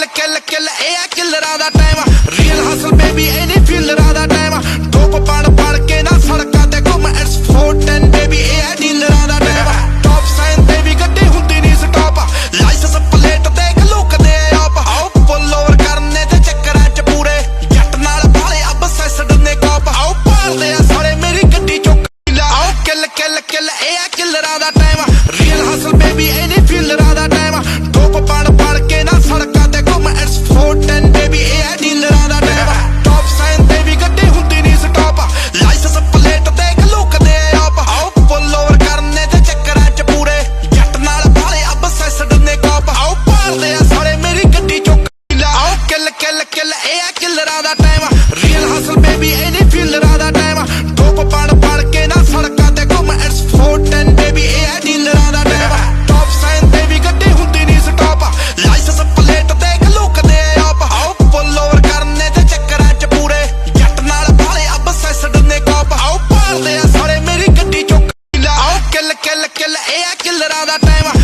ਕਿੱਲ ਕਿੱਲ ਕਿੱਲ ਇਹ ਆ ਕਿੱਲਰਾਂ ਦਾ ਟਾਈਮ ਆ ਕਿਲਰਾਂ ਦਾ ਟਾਈਮ ਰੀਅਲ ਹਸਲ ਬੇਬੀ ਇਹ ਨਹੀਂ ਫੀਲਰਾਂ ਦਾ ਟਾਈਮ ਡੋਪ ਬਣ ਬਣ ਕੇ ਨਾ ਸੜਕਾਂ ਤੇ ਘੁੰਮ। ਇਟਸ 410 ਬੇਬੀ ਇਹ ਆ ਡੀਲਰਾਂ ਦਾ ਟਾਈਮ ਟੌਪ ਸਾਈਨ ਤੇ ਵੀ ਗੱਡੀ ਹੁੰਦੀ ਨਹੀਂ ਸਟਾਪ ਲਾਇਸੈਂਸ ਪਲੇਟ ਤੇ ਇੱਕ ਲੁੱਕ ਦੇ ਆਪ ਆਓ ਪੁੱਲ ਓਵਰ ਕਰਨੇ ਤੇ ਚੱਕਰਾਂ ਚ ਪੂਰੇ। ਜੱਟ ਨਾਲ ਭਾਲੇ ਅਬਸੈਸਡ ਨੇ ਕਾਪ ਆਓ ਪਾਲਦੇ ਆ ਸਾਰੇ, ਮੇਰੀ ਗੱਡੀ ਚੁੱਕ ਲਾ। ਆਓ ਕਿਲ ਕਿਲ ਕਿਲ, ਇਹ ਆ ਕਿਲਰਾਂ ਦਾ ਟਾਈਮ